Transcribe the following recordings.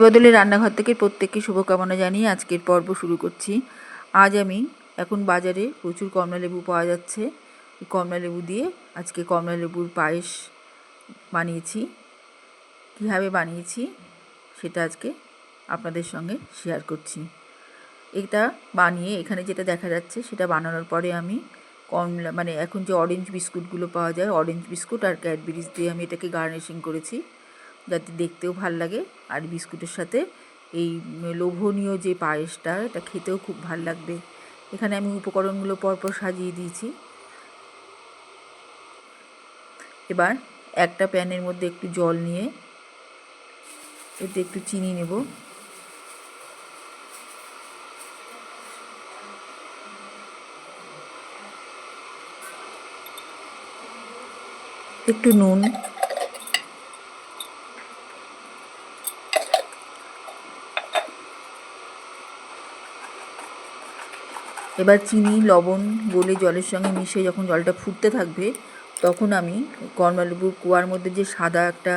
বদলে রান্নাঘর থেকে প্রত্যেককে শুভকামনা জানিয়ে আজকের পর্ব শুরু করছি। আজ আমি এখন বাজারে প্রচুর কমলা লেবু পাওয়া যাচ্ছে। কমলা লেবু দিয়ে আজকে কমলা লেবুর পায়েস বানিয়েছি। কীভাবে বানিয়েছি সেটা আজকে আপনাদের সঙ্গে শেয়ার করছি। এটা বানিয়ে এখানে যেটা দেখা যাচ্ছে সেটা বানানোর পরে আমি কমলা মানে এখন যে অরেঞ্জ বিস্কুটগুলো পাওয়া যায় অরেঞ্জ বিস্কুট আর ক্যাডবেরিজ দিয়ে আমি এটাকে গার্নিশিং করেছি। যাতে দেখতেও ভালো লাগে। আর বিস্কুটের সাথে এই লোভনীয় যে পায়েসটা, এটা খেতেও খুব ভালো লাগবে। এখানে আমি উপকরণগুলো পরপর সাজিয়ে দিয়েছি। এবার একটা প্যানের মধ্যে একটু জল নিয়ে এতে একটু চিনি নেব। একটু নুন এবার চিনি, লবণ গলে জলের সঙ্গে মিশে যখন জলটা ফুটতে থাকবে, তখন আমি কমলালেবুর কুয়ার মধ্যে যে সাদা একটা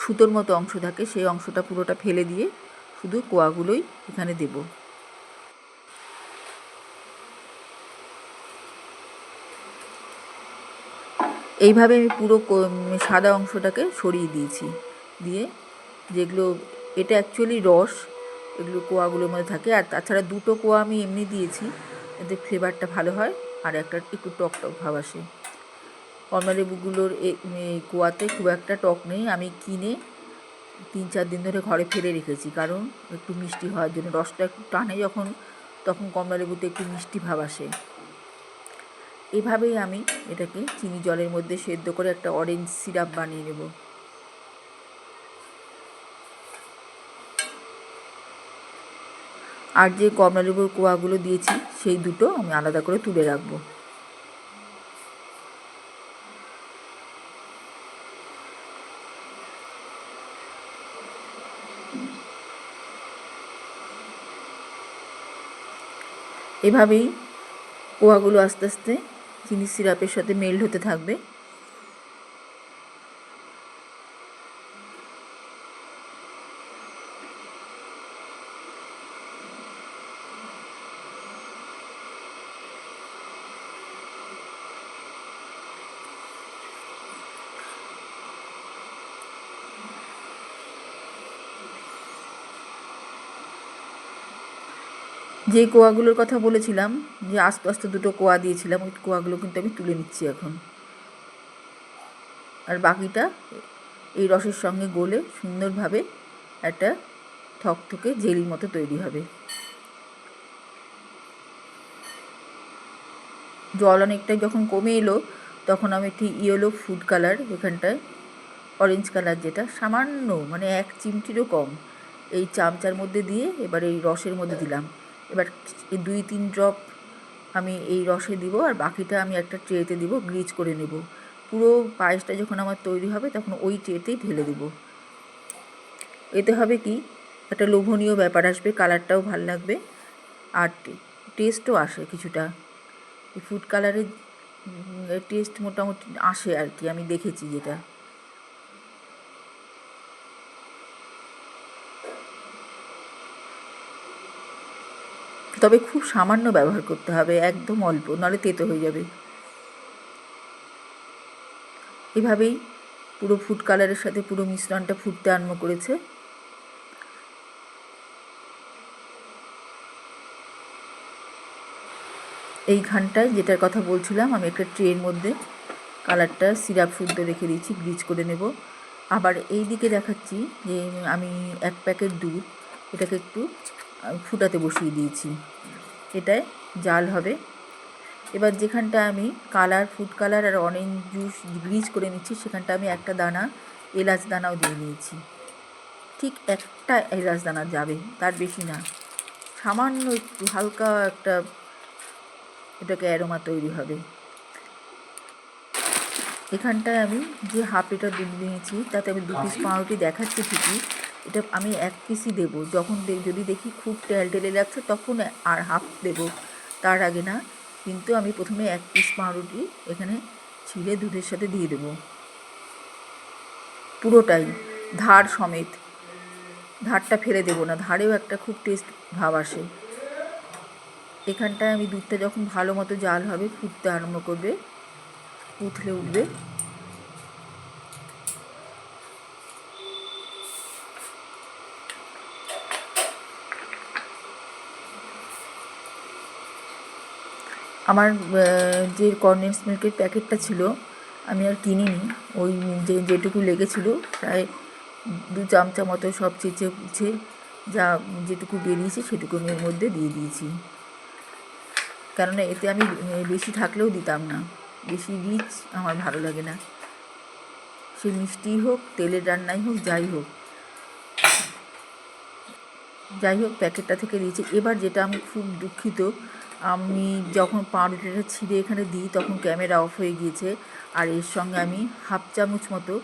সুতোর মতো অংশ থাকে, সেই অংশটা পুরোটা ফেলে দিয়ে শুধু কোয়াগুলোই এখানে দেব। এইভাবে আমি পুরো সাদা অংশটাকে সরিয়ে দিয়েছি। দিয়ে যেগুলো, এটা অ্যাকচুয়ালি রস, এগুলো কোয়াগুলোর মধ্যে থাকে। আর তাছাড়া দুটো কোয়া আমি এমনি দিয়েছি। এতে ফ্লেভারটা ভালো হয় আর একটা একটু টক টক ভাব আসে। কমলালেবুগুলোর এই কুয়াতে খুব একটা টক নেই। আমি কিনে তিন চার দিন ধরে ঘরে ফেলে রেখেছি কারণ একটু মিষ্টি হওয়ার জন্য। রসটা একটু টানে যখন, তখন কমলালেবুতে একটু মিষ্টি ভাব আসে। এভাবেই আমি এটাকে চিনি জলের মধ্যে সেদ্ধ করে একটা অরেঞ্জ সিরাপ বানিয়ে নেব। আর যে কমলালেবুর কোয়াগুলো দিয়েছি, সেই দুটো আমি আলাদা করে তুলে রাখব। এভাবেই কোয়াগুলো আস্তে আস্তে চিনি সিরাপের সাথে মেল্ট হতে থাকবে। যে কোয়াগুলোর কথা বলেছিলাম, যে আস্তে আস্তে দুটো কোয়া দিয়েছিলাম, ওই কোয়াগুলো কিন্তু আমি তুলে নিচ্ছি এখন। আর বাকিটা এই রসের সঙ্গে গলে সুন্দরভাবে একটা থকথকে জেলি মতো তৈরি হবে। জল অনেকটা যখন কমে এলো, তখন আমি একটি ইয়েলো ফুড কালার এখানটায়, অরেঞ্জ কালার যেটা, সামান্য মানে এক চিমটিরও কম, এই চামচার মধ্যে দিয়ে এবার এই রসের মধ্যে দিলাম। এবার দুই, তিন ড্রপ আমি এই রসে দিব আর বাকিটা আমি একটা ট্রেতে দিব গ্রিজ করে নেব। পুরো পায়েসটা যখন আমার তৈরি হবে, তখন ওই ট্রেতেই ঢেলে দেব। এতে হবে কি? একটা লোভনীয় ব্যাপার আসবে কালারটাও ভালো লাগবে, আর টেস্টও আসে কিছুটা। ফুড কালারের টেস্ট মোটামুটি আসে আর কি, আমি দেখেছি যেটা। তবে খুব সামান্য ব্যবহার করতে হবে, একদম অল্প, নাহলে তেতো হয়ে যাবে। এভাবেই পুরো ফুড কালারের সাথে পুরো মিশ্রণটা ফুটতে আরম্ভ করেছে। এইখানটায় যেটার কথা বলছিলাম, আমি একটা ট্রের মধ্যে কালারটা সিরাপ শুদ্ধ রেখে দিয়েছি গ্রিজ করে নেব। আবার এই দিকে দেখাচ্ছি যে আমি এক প্যাকেট দুধ, এটাকে একটু ফুটাতে বসিয়ে দিয়েছি। এটায় জাল হবে। এবার যেখানটা আমি কালার ফুড কালার আর অরেঞ্জ জুস গ্রিজ করে নিচ্ছি সেখানটা আমি একটা দানা এলাচ দানাও দিয়ে নিয়েছি ঠিক একটা এলাচ দানা যাবে তার বেশি না। সামান্য একটু হালকা একটা এটাকে অ্যারোমা তৈরি হবে। এখানটায় আমি যে হাফ লিটার দুধ নিয়েছি তাতে আমি দু পিস পাউরুটি দেখাচ্ছি ঠিকই। এটা আমি এক পিসই দেবো। যখন দেখ যদি দেখি খুব টেল টেলে লাগছে তখন আর হাফ দেবো। তার আগে না, কিন্তু আমি প্রথমে এক পিস পাউরুটি এখানে ছিঁড়ে দুধের সাথে দিয়ে দেবো। পুরোটাই, ধার সমেত। ধারটা ফেলে দেবো না, ধারেও একটা খুব টেস্ট ভাব আসে। এখানটায় আমি দুধটা যখন ভালো মতো জাল হবে, ফুটতে আরম্ভ করবে উথলে উঠবে। আমার যে কর্নেন্স মিল্কের প্যাকেটটা ছিল, আমি আর কিনিনি। ওই যে, যেটুকু লেগেছিলো, প্রায় দু চামচা মতো সব চেঁচে পুছে, যা যেটুকু বেরিয়েছে, সেটুকু আমি এর মধ্যে দিয়ে দিয়েছি। কেননা এতে আমি বেশি থাকলেও দিতাম না। বেশি রিচ আমার ভালো লাগে না। সে মিষ্টিই হোক, তেলের রান্নাই হোক, যাই হোক। যাই হোক, প্যাকেটটা থেকে দিয়েছি। এবার যেটা আমি খুব দুঃখিত আমি যখন পাউরুটিটা ছিঁড়ে এখানে দিই, তখন ক্যামেরা অফ হয়ে গিয়েছে। আর এর সঙ্গে আমি হাফ চামচ মতো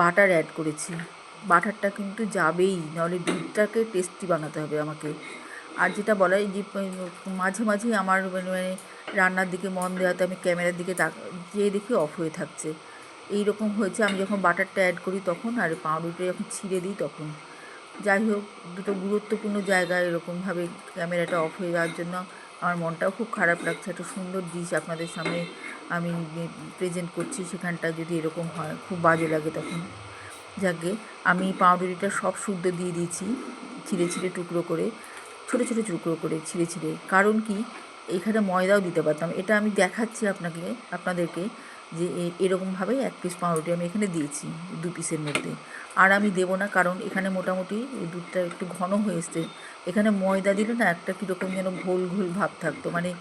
বাটার অ্যাড করেছি। বাটারটা কিন্তু যাবেই নাহলে দুধটাকে টেস্টি বানাতে হবে আমাকে। আর যেটা বলা যে মাঝে মাঝেই আমার মানে মানে রান্নার দিকে মন দেওয়াতে আমি ক্যামেরার দিকে তাক, যেয়ে দেখি অফ হয়ে থাকছে। এই রকম হয়েছে, আমি যখন বাটারটা অ্যাড করি তখন, আর পাউরুটি যখন ছিঁড়ে দিই তখন। যাই হোক, দুটো গুরুত্বপূর্ণ জায়গায় এরকমভাবে ক্যামেরাটা অফ হয়ে যাওয়ার জন্য আমার মনটাও খুব খারাপ লাগছে। একটা সুন্দর ডিশ আপনাদের সামনে আমি প্রেজেন্ট করছি। সেখানটা যদি এরকম হয়, খুব বাজে লাগে তখন। যাকে আমি পাউরুটিটা সব শুদ্ধ দিয়ে দিয়েছি, ছিঁড়ে ছিঁড়ে টুকরো করে, ছোটো ছোটো টুকরো করে ছিঁড়ে ছিঁড়ে। কারণ কি? এখানে ময়দাও দিতে পারতাম। এটা আমি দেখাচ্ছি আপনাকে, আপনাদেরকে। যে এ- এরকমভাবে এক পিস পাউরুটি আমি এখানে দিয়েছি দু পিসের মধ্যে। আর আমি দেবো না কারণ এখানে মোটামুটি দুধটা একটু ঘন হয়ে এখানে ময়দা দিলে না একটা কীরকম যেন ঘোল ঘোল ভাব থাকতো মানে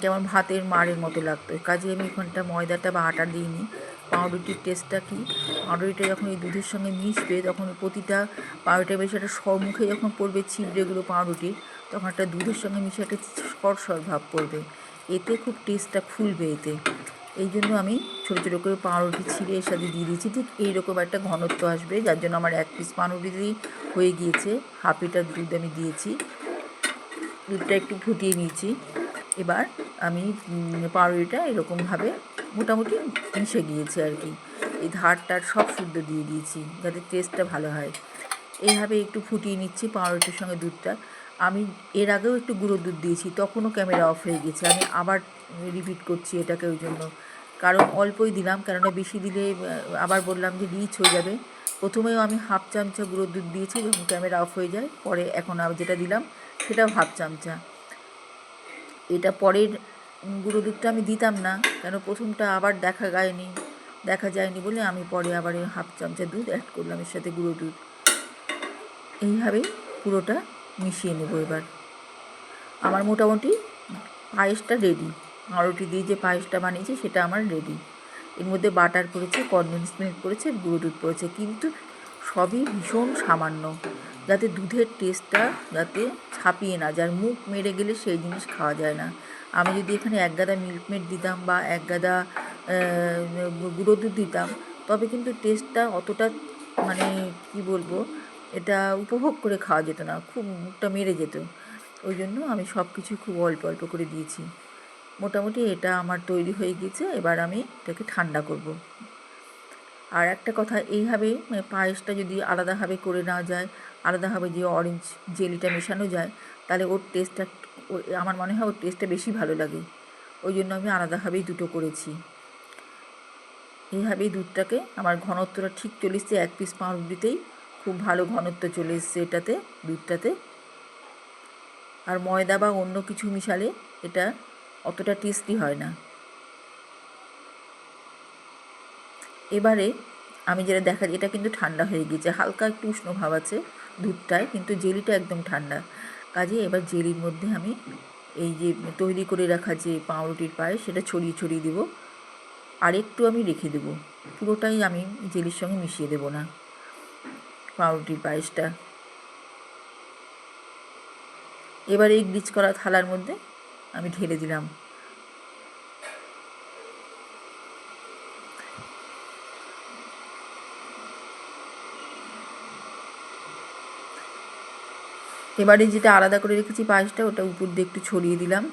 কেমন ভাতের মারের মতো লাগতো। কাজে আমি এখানটা ময়দাটা বা আটা দিইনি। পাউরুটির টেস্টটা কি? পাউরুটিটা যখন এই দুধের সঙ্গে মিশবে, তখন প্রতিটা পাউরুটিটা বেশ একটা সম্মুখে যখন পড়বে ছিবড়েগুলো পাউরুটির তখন একটা দুধের সঙ্গে মিশে একটা সর সর ভাব পড়বে। এতে খুব টেস্টটা খুলবে এতে। এই জন্য আমি ছোটো ছোটো করে পাউরুটি ছিঁড়ে এর সাথে দিয়ে দিয়েছি। ঠিক এইরকম একটা ঘনত্ব আসবে, যার জন্য আমার এক পিস পাউরুটিতেই হয়ে গিয়েছে। হাফ লিটার দুধ আমি দিয়েছি। দুধটা একটু ফুটিয়ে নিয়েছি। এবার আমি পাউরুটিটা এরকমভাবে মোটামুটি মিশে গিয়েছে আর কি। এই ধার ধারটার সব শুদ্ধ দিয়ে দিয়েছি, যাতে টেস্টটা ভালো হয়। এইভাবে একটু ফুটিয়ে নিচ্ছি পাউরুটির সঙ্গে দুধটা। আমি এর আগেও একটু গুঁড়ো দুধ দিয়েছি, তখনও ক্যামেরা অফ হয়ে গেছে। আমি আবার রিপিট করছি এটাকে ওই জন্য। কারণ অল্পই দিলাম, কেননা বেশি দিলে আবার বললাম যে রিচ হয়ে যাবে। প্রথমেও আমি হাফ চামচা গুঁড়ো দুধ দিয়েছি, যখন ক্যামেরা অফ হয়ে যায়, পরে এখন আবার যেটা দিলাম, সেটাও হাফ চামচা। এটা পরের গুঁড়ো দুধটা আমি দিতাম না, কেন প্রথমটা আবার দেখা যায়নি দেখা যায়নি বলে আমি পরে আবার হাফ চামচা দুধ অ্যাড করলাম এর সাথে গুঁড়ো দুধ। এইভাবেই পুরোটা মিশিয়ে নেব এবার। আমার মোটামুটি পায়েসটা রেডি আরোটি দিয়ে যে পায়েসটা বানিয়েছি, সেটা আমার রেডি এর মধ্যে বাটার পড়েছে কনডেন্স মিল্ক পড়েছে গুঁড়ো দুধ পড়েছে কিন্তু সবই ভীষণ সামান্য, যাতে দুধের টেস্টটা যাতে ছাপিয়ে না যার মুখ মেরে গেলে সেই জিনিস খাওয়া যায় না। আমি যদি এখানে এক গাদা মিল্কমেড দিতাম বা এক গাদা গুঁড়ো দুধ দিতাম, তবে কিন্তু টেস্টটা অতটা মানে কি বলব এটা উপভোগ করে খাওয়া যেত না, খুব মুখটা মেরে যেত। ওই জন্য আমি সব কিছু খুব অল্প অল্প করে দিয়েছি। মোটামুটি এটা আমার তৈরি হয়ে গিয়েছে, এবার আমি এটাকে ঠান্ডা করব। আর একটা কথা, এইভাবে মানে পায়েসটা যদি আলাদাভাবে করে নেওয়া যায়, আলাদাভাবে যে অরেঞ্জ জেলিটা মেশানো যায়, তাহলে ওর টেস্টটা আমার মনে হয় ওর টেস্টটা বেশি ভালো লাগে। ওই জন্য আমি আলাদাভাবেই দুটো করেছি। এইভাবেই দুধটাকে, আমার ঘনত্বটা ঠিক চলে এসছে এক পিস পাউরুটিতেই খুব ভালো ঘনত্ব চলে এসছে এটাতে দুধটাতে আর ময়দা বা অন্য কিছু মিশালে এটা অতটা টেস্টি হয় না। এবারে আমি যেটা দেখা এটা কিন্তু ঠান্ডা হয়ে গিয়েছে, হালকা একটু উষ্ণ ভাব আছে দুধটায়, কিন্তু জেলিটা একদম ঠান্ডা। কাজে এবার জেলির মধ্যে আমি এই যে তৈরি করে রাখা যে পাউরুটির পায়ে সেটা ছড়িয়ে ছড়িয়ে দেবো। আর একটু আমি রেখে দেবো। পুরোটাই আমি জেলির সঙ্গে মিশিয়ে দেবো না। পাউরুটির পায়েসটা এবার এই গ্লিচ করা থালার মধ্যে আমি ঢেলে দিলাম। এবারে যেটা আলাদা করে রেখেছি পায়েসটা, ওটা উপর দিয়ে একটু ছড়িয়ে দিলাম।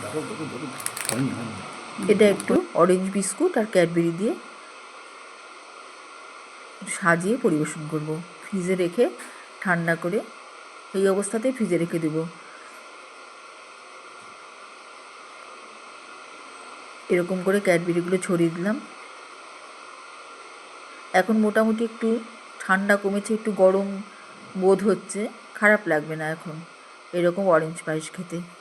দেখো হয়নি হয়নি এটা একটু অরেঞ্জ বিস্কুট আর ক্যাডবেরি দিয়ে সাজিয়ে পরিবেশন করব। ফ্রিজে রেখে ঠান্ডা করে এই অবস্থাতেই ফ্রিজে রেখে দেব। এরকম করে ক্যাডবেরিগুলো ছড়িয়ে দিলাম। এখন মোটামুটি একটু ঠান্ডা কমেছে, একটু গরম বোধ হচ্ছে। খারাপ লাগবে না এখন। এরকম অরেঞ্জ পায়েস খেতে।